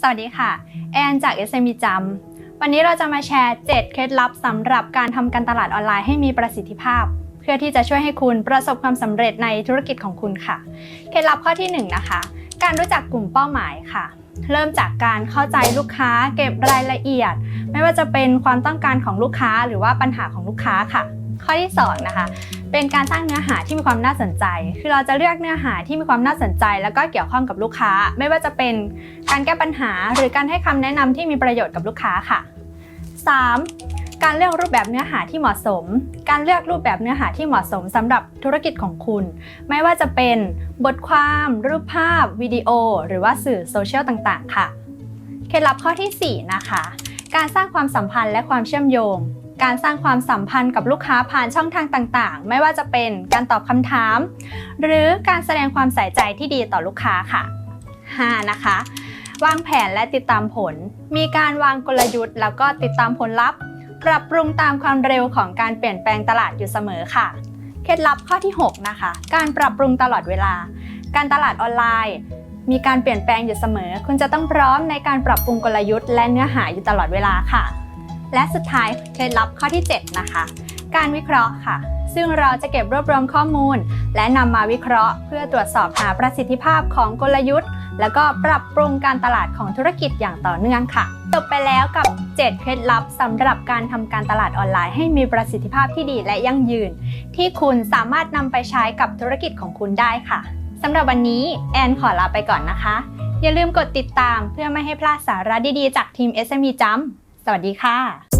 สวัสดีค่ะ แอนจาก SME จำวันนี้เราจะมาแชร์ 7 เคล็ดลับสำหรับการทำการตลาดออนไลน์ให้มีประสิทธิภาพ เพื่อที่จะช่วยให้คุณประสบความสำเร็จในธุรกิจของคุณค่ะ เคล็ดลับข้อที่ 1 นะคะ การรู้จักกลุ่มเป้าหมายค่ะ เริ่มจากการเข้าใจลูกค้าเก็บรายละเอียด ไม่ว่าจะเป็นความต้องการของลูกค้าหรือว่าปัญหาของลูกค้าค่ะ ข้อที่สองนะคะเป็นการสร้างเนื้อหาที่มีความน่าสนใจ คือเราจะเลือกเนื้อหาที่มีความน่าสนใจ แล้วก็เกี่ยวข้องกับลูกค้า ไม่ว่าจะเป็นการแก้ปัญหา หรือการให้คำแนะนำที่มีประโยชน์กับลูกค้าค่ะ 3. การเลือกรูปแบบเนื้อหาที่เหมาะสม การเลือกรูปแบบเนื้อหาที่เหมาะสมสำหรับธุรกิจของคุณ ไม่ว่าจะเป็นบทความ รูปภาพ วิดีโอ หรือว่าสื่อโซเชียลต่างๆ ค่ะ เคล็ดลับข้อทีสี่4 นะคะ การสร้างความสัมพันธ์และความเชื่อมโยง การสร้างความสัมพันธ์กับลูกค้าผ่านช่องทางต่างๆ ไม่ว่าจะเป็นการตอบคำถาม หรือการแสดงความใส่ใจที่ดีต่อลูกค้าค่ะ 5. นะคะ วางแผนและติดตามผล มีการวางกลยุทธ์ แล้วก็ติดตามผลลัพธ์ ปรับปรุงตามความเร็วของการเปลี่ยนแปลงตลาดอยู่เสมอค่ะ เคล็ดลับข้อที่ 6 นะคะ การปรับปรุงตลอดเวลา การตลาดออนไลน์มีการเปลี่ยนแปลงอยู่เสมอ คุณจะต้องพร้อมในการปรับปรุงกลยุทธ์และเนื้อหาอยู่ตลอดเวลาค่ะ และสุดท้ายเคล็ดลับข้อที่ 7 นะคะ การวิเคราะห์ค่ะ ซึ่งเราจะเก็บรวบรวมข้อมูล และนำมาวิเคราะห์ เพื่อตรวจสอบหาประสิทธิภาพของกลยุทธ์ แล้วก็ปรับปรุงการตลาดของธุรกิจอย่างต่อเนื่องค่ะจบไปแล้วกับ 7 เคล็ดลับสำหรับการทำการตลาดออนไลน์ให้มีประสิทธิภาพที่ดีและยั่งยืน ที่คุณสามารถนำไปใช้กับธุรกิจของคุณได้ค่ะสำหรับวันนี้แอนขอลาไปก่อนนะคะ อย่าลืมกดติดตามเพื่อไม่ให้พลาดสาระดีๆ จากทีม SME Jump สวัสดีค่ะ